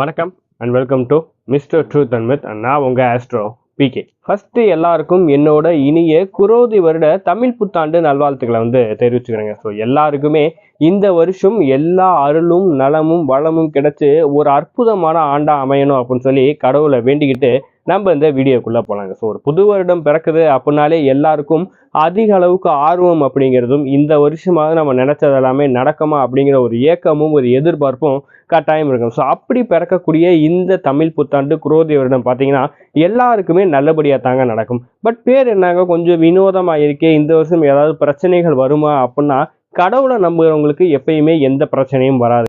வணக்கம் and welcome to mister truth and myth and நான் உங்கள் ஆஸ்ட்ரோ பிகே ஃபஸ்ட்டு எல்லாருக்கும் என்னோட இனிய குரோதி வருட தமிழ் புத்தாண்டு நல்வாழ்த்துக்களை வந்து தெரிவிச்சுக்கிறேங்க. ஸோ எல்லாருக்குமே இந்த வருஷம் எல்லா அருளும் நலமும் வளமும் கிடச்சி ஒரு அற்புதமான ஆண்டாக அமையணும் அப்படின்னு சொல்லி கடவுளை வேண்டிக்கிட்டு நம்ம இந்த வீடியோக்குள்ளே போகலாங்க ஸோ ஒரு புது வருடம் பிறக்குது அப்படின்னாலே எல்லாருக்கும் அதிக அளவுக்கு ஆர்வம் அப்படிங்கிறதும் இந்த வருஷமாவது நம்ம நினச்சது எல்லாமே நடக்குமா அப்படிங்கிற ஒரு ஏக்கமும் ஒரு எதிர்பார்ப்பும் கட்டாயம் இருக்கும். ஸோ அப்படி பிறக்கக்கூடிய இந்த தமிழ் புத்தாண்டு குரோதி வருடம் பார்த்தீங்கன்னா எல்லாருக்குமே நல்லபடியாக தாங்க நடக்கும். பட் பேர் என்னங்க? கொஞ்சம் வினோதமாக இருக்கே இந்த வருஷம் ஏதாவது பிரச்சனைகள் வருமா அப்படின்னா கடவுளை நம்புகிறவங்களுக்கு எப்பயுமே எந்த பிரச்சனையும் வராது.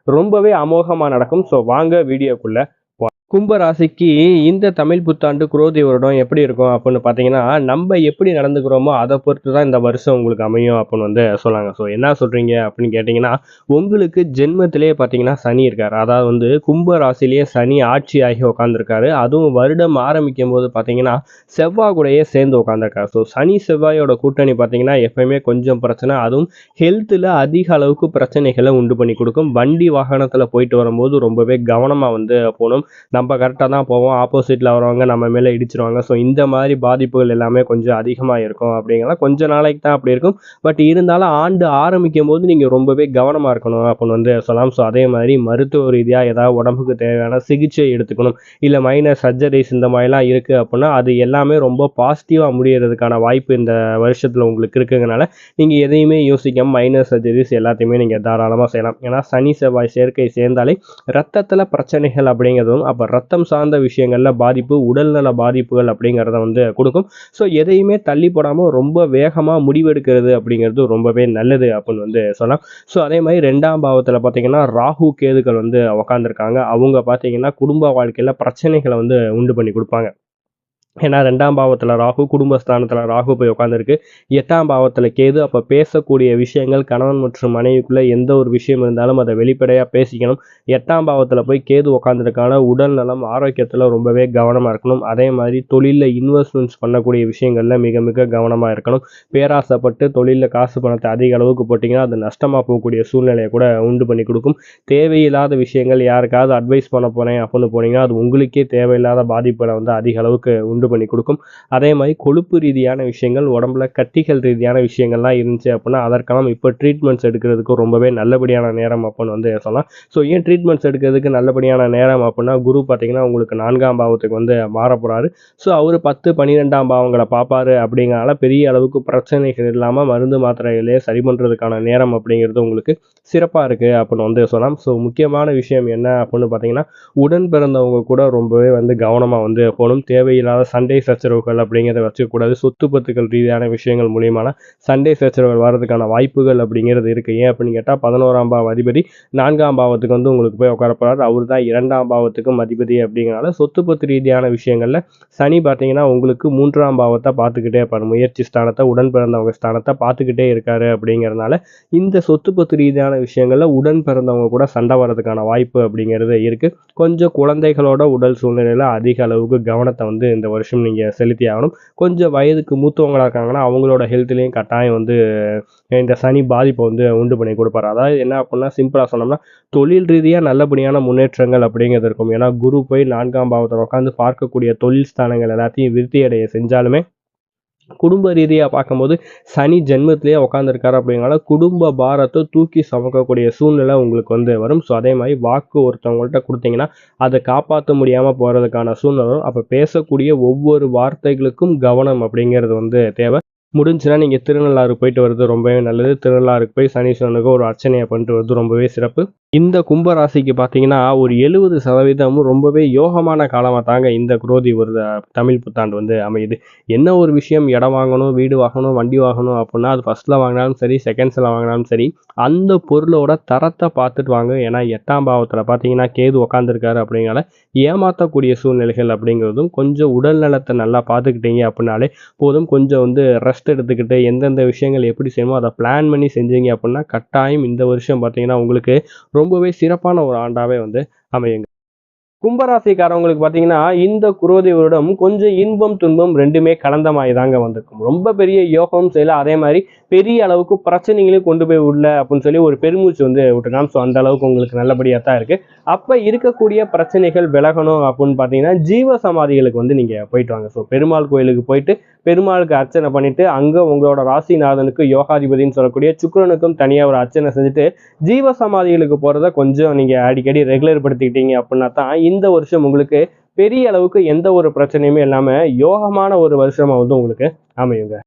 ரொம்பவே அமோகமாக நடக்கும். ஸோ வாங்க வீடியோக்குள்ள கும்ப ராசிக்கு இந்த தமிழ் புத்தாண்டு குரோதி வருடம் எப்படி இருக்கும் அப்படின்னு பார்த்தீங்கன்னா நம்ம எப்படி நடந்துக்கிறோமோ அதை பொறுத்து தான் இந்த வருஷம் உங்களுக்கு அமையும் அப்படின்னு வந்து சொல்லாங்க ஸோ என்ன சொல்கிறீங்க அப்படின்னு கேட்டிங்கன்னா உங்களுக்கு ஜென்மத்திலே பார்த்தீங்கன்னா சனி இருக்கார். அதாவது வந்து கும்ப ராசிலேயே சனி ஆட்சி ஆகி உட்காந்துருக்காரு அதுவும் வருடம் ஆரம்பிக்கும் போது பார்த்தீங்கன்னா செவ்வாய் கூடயே சேர்ந்து உட்காந்துருக்காரு ஸோ சனி செவ்வாயோட கூட்டணி பார்த்தீங்கன்னா எப்பயுமே கொஞ்சம் பிரச்சனை. அதுவும் ஹெல்த்தில் அதிக அளவுக்கு பிரச்சனைகளை உண்டு பண்ணி கொடுக்கும். வண்டி வாகனத்தில் போயிட்டு வரும்போது ரொம்பவே கவனமாக வந்து போகணும். நம்ம கரெக்டாக தான் போவோம். ஆப்போசிட்டில் வரவங்க நம்ம மேலே இடிச்சிருவாங்க. ஸோ இந்த மாதிரி பாதிப்புகள் எல்லாமே கொஞ்சம் அதிகமாக இருக்கும் அப்படிங்கலாம் கொஞ்ச நாளைக்கு தான் அப்படி இருக்கும். பட் இருந்தாலும் ஆண்டு ஆரம்பிக்கும் போது நீங்கள் ரொம்பவே கவனமாக இருக்கணும் அப்படின்னு வந்து சொல்லலாம். ஸோ அதே மாதிரி மருத்துவ ரீதியாக ஏதாவது உடம்புக்கு தேவையான சிகிச்சை எடுத்துக்கணும். இல்லை மைனர் சர்ஜரிஸ் இந்த மாதிரிலாம் இருக்குது அப்படின்னா அது எல்லாமே ரொம்ப பாசிட்டிவாக முடியறதுக்கான வாய்ப்பு இந்த வருஷத்தில் உங்களுக்கு இருக்குங்கனால நீங்கள் எதையுமே யோசிக்காம மைனர் சர்ஜரிஸ் எல்லாத்தையுமே நீங்கள் தாராளமாக செய்யலாம். ஏன்னா சனி செவ்வாய் சேர்க்கை சேர்ந்தாலே ரத்தத்தில் பிரச்சனைகள் அப்படிங்கிறதும் அப்போ ரத்தம் சார்ந்த விஷயங்களில் பாதிப்பு உடல்நல பாதிப்புகள் அப்படிங்கிறத வந்து கொடுக்கும். ஸோ எதையுமே தள்ளி போடாமல் ரொம்ப வேகமாக முடிவெடுக்கிறது அப்படிங்கிறது ரொம்பவே நல்லது அப்படின்னு வந்து சொல்லலாம். ஸோ அதே மாதிரி ரெண்டாம் பாவத்தில் பார்த்தீங்கன்னா ராகு கேதுகள் வந்து உக்காந்துருக்காங்க. அவங்க பார்த்தீங்கன்னா குடும்ப வாழ்க்கையில் பிரச்சனைகளை வந்து உண்டு பண்ணி கொடுப்பாங்க. ஏன்னா ரெண்டாம் பாவத்தில் ராகு குடும்பஸ்தானத்தில் ராகு போய் உட்காந்துருக்கு எட்டாம் பாவத்தில் கேது அப்போ பேசக்கூடிய விஷயங்கள் கணவன் மற்றும் மனைவிக்குள்ளே எந்த ஒரு விஷயம் இருந்தாலும் அதை வெளிப்படையாக பேசிக்கணும். எட்டாம் பாவத்தில் போய் கேது உட்காந்துருக்கான உடல் நலம் ஆரோக்கியத்தில் ரொம்பவே கவனமாக இருக்கணும். அதே மாதிரி தொழிலில் இன்வெஸ்ட்மெண்ட்ஸ் பண்ணக்கூடிய விஷயங்களில் மிக மிக கவனமாக இருக்கணும். பேராசைப்பட்டு தொழிலில் காசு பணத்தை அதிக அளவுக்கு போட்டிங்கன்னா அது நஷ்டமாக போகக்கூடிய சூழ்நிலையை கூட உண்டு பண்ணி கொடுக்கும். தேவையில்லாத விஷயங்கள் யாருக்காவது அட்வைஸ் பண்ண போகிறேன் அப்படின்னு போனீங்கன்னா அது உங்களுக்கே தேவையில்லாத பாதிப்புகளை வந்து அதிக அளவுக்கு உண்டு பண்ணி கொடுக்கும். அதே மாதிரி கொழுப்பு ரீதியான விஷயங்கள் உடம்புல கட்டிகள் ரீதியான விஷயங்கள்லாம் இருந்துச்சு அப்படின்னா அதற்கெல்லாம் இப்போ ட்ரீட்மெண்ட்ஸ் எடுக்கிறதுக்கு ரொம்பவே நல்லபடியான நேரம் அப்படின்னு வந்து சொல்லலாம். ஸோ ஏன் ட்ரீட்மெண்ட்ஸ் எடுக்கிறதுக்கு நல்லபடியான நேரம் அப்படின்னா குரு பார்த்தீங்கன்னா உங்களுக்கு நான்காம் பாவத்துக்கு வந்து மாறப்போகிறாரு ஸோ அவர் பத்து பன்னிரெண்டாம் பாவங்களை பார்ப்பாரு அப்படிங்கிறனால பெரிய அளவுக்கு பிரச்சனைகள் இல்லாமல் மருந்து மாத்திரைகளே சரி பண்ணுறதுக்கான நேரம் அப்படிங்கிறது உங்களுக்கு சிறப்பாக இருக்குது அப்படின்னு வந்து சொல்லலாம். ஸோ முக்கியமான விஷயம் என்ன அப்படின்னு பார்த்தீங்கன்னா உடன் பிறந்தவங்க கூட ரொம்பவே வந்து கவனமாக வந்து போகணும். தேவையில்லாத சண்டை சச்சரவுகள் அப்படிங்கிறத வச்சுக்கக்கூடாது. சொத்து பத்துக்கள் ரீதியான விஷயங்கள் மூலியமான சண்டை சச்சரவுகள் வர்றதுக்கான வாய்ப்புகள் அப்படிங்கிறது இருக்குது ஏன் அப்படின்னு கேட்டால் பதினோராம் பாவ அதிபதி நான்காம் பாவத்துக்கு வந்து உங்களுக்கு போய் உட்காரப்படுறாரு அவர் தான் இரண்டாம் பாவத்துக்கும் அதிபதி அப்படிங்கிறனால சொத்து பத்து ரீதியான விஷயங்களில் சனி பார்த்தீங்கன்னா உங்களுக்கு மூன்றாம் பாவத்தை பார்த்துக்கிட்டே இருப்பார். முயற்சி ஸ்தானத்தை உடன் பிறந்தவங்க ஸ்தானத்தை பார்த்துக்கிட்டே இருக்காரு அப்படிங்கிறனால இந்த சொத்து பத்து ரீதியான விஷயங்களில் உடன் பிறந்தவங்க கூட சண்டை வர்றதுக்கான வாய்ப்பு அப்படிங்கிறது இருக்குது கொஞ்சம் குழந்தைகளோட உடல் சூழ்நிலையில் அதிக அளவுக்கு கவனத்தை வந்து இந்த வருஷம் நீங்கள் செலுத்தி ஆகணும். கொஞ்சம் வயதுக்கு மூத்தவங்களாக இருக்காங்கன்னா அவங்களோட ஹெல்த்லேயும் கட்டாயம் வந்து இந்த சனி பாதிப்பை வந்து உண்டு பண்ணி கொடுப்பாரு. அதாவது என்ன அப்படின்னா சிம்பிளாக சொன்னோம்னா தொழில் ரீதியாக நல்லபடியான முன்னேற்றங்கள் அப்படிங்கிறது இருக்கும். ஏன்னா குரு போய் நான்காம் பாவத்தில் உட்காந்து பார்க்கக்கூடிய தொழில் ஸ்தானங்கள் எல்லாத்தையும் விருத்தி அடைய செஞ்சாலுமே குடும்ப ரீதியாக பார்க்கும்போது சனி ஜென்மத்திலேயே உட்காந்துருக்காரு அப்படிங்கிறனால குடும்ப பாரத்தை தூக்கி சுமக்கக்கூடிய சூழ்நிலை உங்களுக்கு வந்து வரும். ஸோ அதே மாதிரி வாக்கு ஒருத்தவங்கள்ட்ட கொடுத்தீங்கன்னா அதை காப்பாற்ற முடியாமல் போகிறதுக்கான சூழ்நிலை வரும். அப்போ பேசக்கூடிய ஒவ்வொரு வார்த்தைகளுக்கும் கவனம் அப்படிங்கிறது வந்து தேவை. முடிஞ்சுன்னா நீங்கள் திருநள்ளாறு போயிட்டு வர்றது ரொம்பவே நல்லது. திருநள்ளாறுக்கு போய் சனீஸ்வரனுக்கு ஒரு அர்ச்சனையை பண்ணிட்டு வர்றது ரொம்பவே சிறப்பு. இந்த கும்பராசிக்கு பார்த்தீங்கன்னா ஒரு எழுபது சதவீதம் ரொம்பவே யோகமான காலமாக தாங்க இந்த குரோதி ஒரு தமிழ் புத்தாண்டு வந்து அமையுது. என்ன ஒரு விஷயம்? இடம் வாங்கணும் வீடு வாங்கணும் வண்டி வாங்கணும் அப்படின்னா அது ஃபஸ்ட்டில் வாங்கினாலும் சரி செகண்ட்ஸில் வாங்கினாலும் சரி அந்த பொருளோட தரத்தை பார்த்துட்டு வாங்க. ஏன்னா எட்டாம் பாவத்தில் பார்த்தீங்கன்னா கேது உக்காந்துருக்காரு அப்படிங்கிறத ஏமாற்றக்கூடிய சூழ்நிலைகள் அப்படிங்கிறதும் கொஞ்சம் உடல் நலத்தை நல்லா பார்த்துக்கிட்டீங்க அப்படின்னாலே போதும். கொஞ்சம் வந்து ரெஸ்ட் எடுத்துக்கிட்டு எந்தெந்த விஷயங்கள் எப்படி செய்யணுமோ அதை பிளான் பண்ணி செஞ்சீங்க அப்படின்னா கட்டாயம் இந்த வருஷம் பார்த்தீங்கன்னா உங்களுக்கு ரொம்பவே சிறப்பான ஒரு ஆண்டாவே வந்து அமையுங்க. கும்பராசிக்காரவங்களுக்கு பார்த்தீங்கன்னா இந்த குரோதி வருடம் கொஞ்சம் இன்பம் துன்பம் ரெண்டுமே கலந்த மாதிரி தாங்க வந்திருக்கும். ரொம்ப பெரிய யோகம் செய்யல அதே மாதிரி பெரிய அளவுக்கு பிரச்சனைகளையும் கொண்டு போய் உள்ள அப்படின்னு சொல்லி ஒரு பெருமூச்சு வந்து விட்டுருக்கான் ஸோ அந்த அளவுக்கு உங்களுக்கு நல்லபடியாக தான் இருக்கு. அப்போ இருக்கக்கூடிய பிரச்சனைகள் விலகணும் அப்படின்னு பார்த்தீங்கன்னா ஜீவ சமாதிகளுக்கு வந்து நீங்கள் போயிட்டு வாங்க. ஸோ பெருமாள் கோயிலுக்கு போயிட்டு பெருமாளுக்கு அர்ச்சனை பண்ணிட்டு அங்கே உங்களோட ராசிநாதனுக்கு யோகாதிபதினு சொல்லக்கூடிய சுக்கரனுக்கும் தனியாக ஒரு அர்ச்சனை செஞ்சுட்டு ஜீவ சமாதிகளுக்கு போகிறத கொஞ்சம் நீங்கள் அடிக்கடி ரெகுலர் படுத்திக்கிட்டீங்க அப்படின்னா தான் இந்த வருஷம் உங்களுக்கு பெரிய அளவுக்கு எந்த ஒரு பிரச்சனையுமே இல்லாமல் யோகமான ஒரு வருஷமாக வந்து உங்களுக்கு அமையுங்க.